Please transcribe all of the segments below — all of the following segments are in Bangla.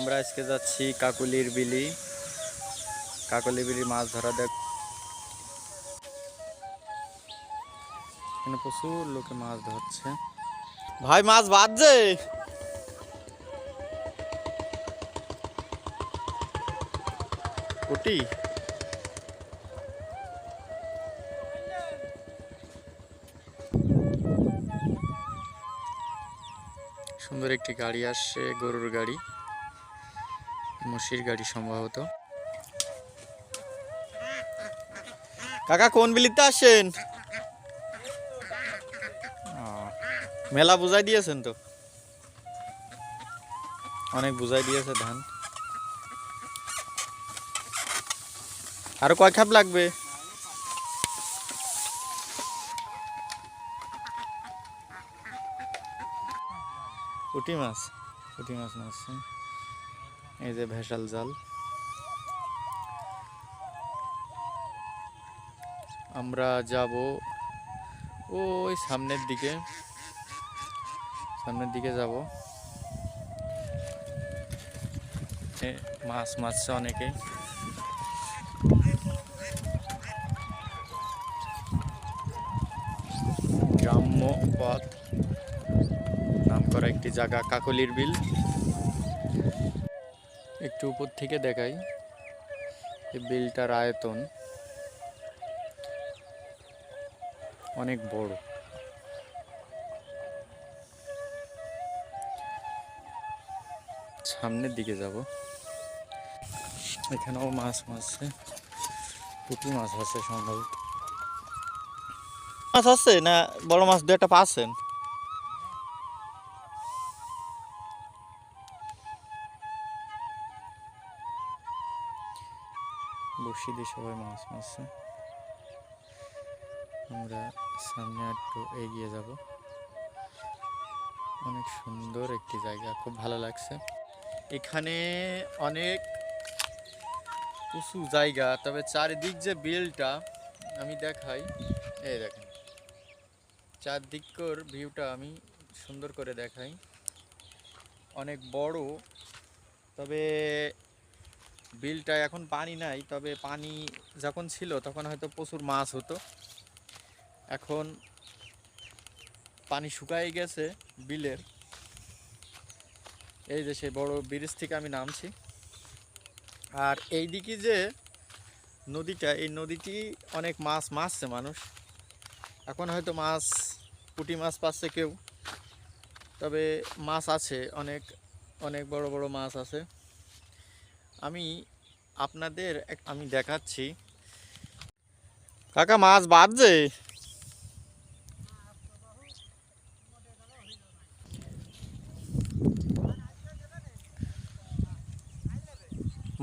আমরা আজকে যাচ্ছি কাকুলির বিলি। কাকুলি বিলি মাছ ধরা দেখ এখানে প্রচুর লোকে মাছ ধরছে। ভাই মাছ বাজছে! কোটি। সুন্দর একটি গাড়ি আসছে গরুর গাড়ি। মুশির গাড়ি সম্ভবত। কাকা, কোন বিলিতে আসেন? মেলা বুঝাই দিয়েছেন তো? অনেক বুঝাই দিয়েছে ধান। আরও কয় খাপ লাগবে? পুঁটি মাছ পুঁটি মাছ মারছে এই যে ভেসাল জাল। আমরা যাব ওই সামনের দিকে। সামনের দিকে যাব। মাছ মারছে অনেকে। গ্রাম্য পথ। নাম করা একটি জায়গা, কাকলির বিল। একটু উপর থেকে দেখাই। এই বিলটার আয়তন অনেক বড়। সামনের দিকে যাব। এখানেও মাছ মাছছে পুঁটি মাছ আছে সম্ভবত। মাছ আছে না বড় মাছ দু একটা পাচ্ছেন বসি দিয়ে সবাই মাছ মারছে। আমরা সামনে একটু এগিয়ে যাব। অনেক সুন্দর একটি জায়গা, খুব ভালো লাগছে। এখানে অনেক উঁচু জায়গা, তবে চারিদিক যে বিলটা আমি দেখাই, এই দেখেন। চারদিকর ভিউটা আমি সুন্দর করে দেখাই। অনেক বড়, তবে বিলটা এখন পানি নাই, তবে পানি যখন ছিল তখন হয়তো প্রচুর মাছ হতো। এখন পানি শুকাই গেছে বিলের। এই যে সেই বড় ব্রিজ থেকে আমি নামছি। আর এই দিকে যে নদীটা, এই নদীটি অনেক মাছ, মারছে মানুষ। এখন হয়তো মাছ, পুঁটি মাছ পাচ্ছে কেউ। তবে মাছ আছে, অনেক অনেক বড় বড় মাছ আছে। আমি আপনাদের আমি দেখাচ্ছি। কাকা, মাছ বাজছে?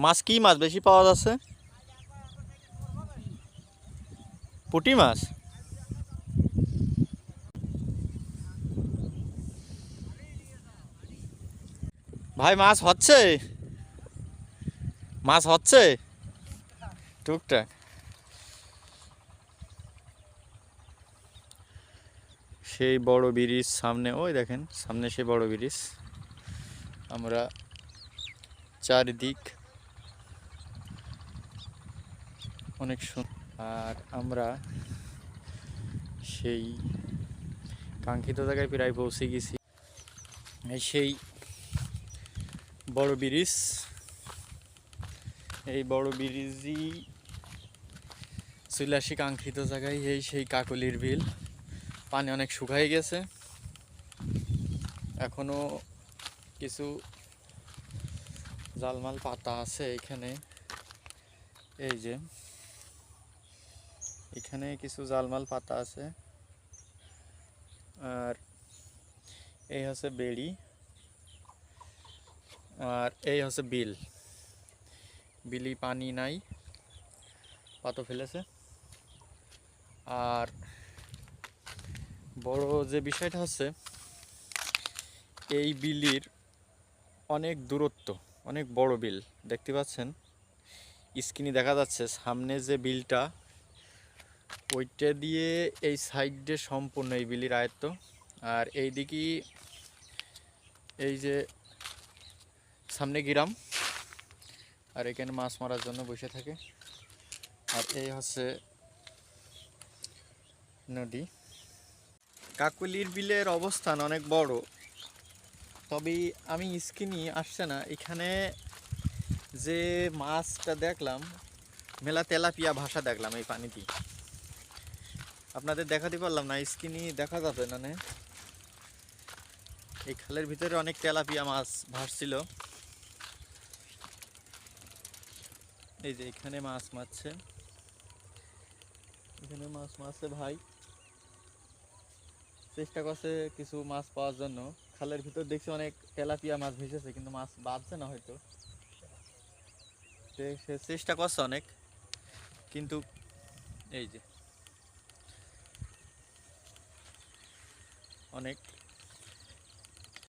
মাছ কি মাছ? বেশি পাওয়া যাচ্ছে? পুঁটি মাছ? ভাই, মাছ হচ্ছে? মাছ হচ্ছে? টুকটাক। সেই বড় ব্রিজ সামনে, ওই দেখেন, সামনে সেই বড় ব্রিজ। আমরা চারিদিক অনেক সুন্দর আর আমরা সেই কাঙ্ক্ষিত জায়গায় প্রায় পৌঁছে গেছি। সেই বড় ব্রিজ। এই বড় ব্রিজই চলে কাঙ্ক্ষিত জায়গায় এই সেই কাকলির বিল। পানি অনেক শুকাই গেছে। এখনও কিছু জালমাল পাতা আছে এখানে। এই যে, এখানে কিছু জালমাল পাতা আছে। আর এই হচ্ছে বেড়ি। আর এই হচ্ছে বিল। বিলি পানি নাই, পাতো ফেলেছে। আর বড় যে বিষয়টা হচ্ছে, এই বিলির অনেক দূরত্ব, অনেক বড় বিল, দেখতে পাচ্ছেন? স্ক্রিনে দেখা যাচ্ছে, সামনে যে বিলটা, ওইটা দিয়ে এই সাইডে সম্পূর্ণ এই বিলির আয়ত্ত। আর এই দিকে এই যে সামনে গ্রাম আর এখানে মাছ মারার জন্য বসে থাকে। আর এই হচ্ছে নদী। কাকুলির বিলের অবস্থান অনেক বড়। তবে আমি স্কিনি আসছে না। এখানে যে মাছটা দেখলাম, মেলা তেলাপিয়া ভাষা দেখলাম এই পানিতে আপনাদের দেখাতে পারলাম না স্কিনি দেখা যাবে নে? এই খালের ভিতরে অনেক তেলাপিয়া মাছ ভাসছিল। এই যে এখানে মাছ মারছে। এখানে মাছ মারছে ভাই। চেষ্টা করছে কিছু মাছ পাওয়ার জন্য। খালের ভিতর দেখছি অনেক তেলাপিয়া মাছ ভেসেছে, কিন্তু মাছ বাঁধছে না হয়তো। সে চেষ্টা করছে অনেক, কিন্তু এই যে অনেক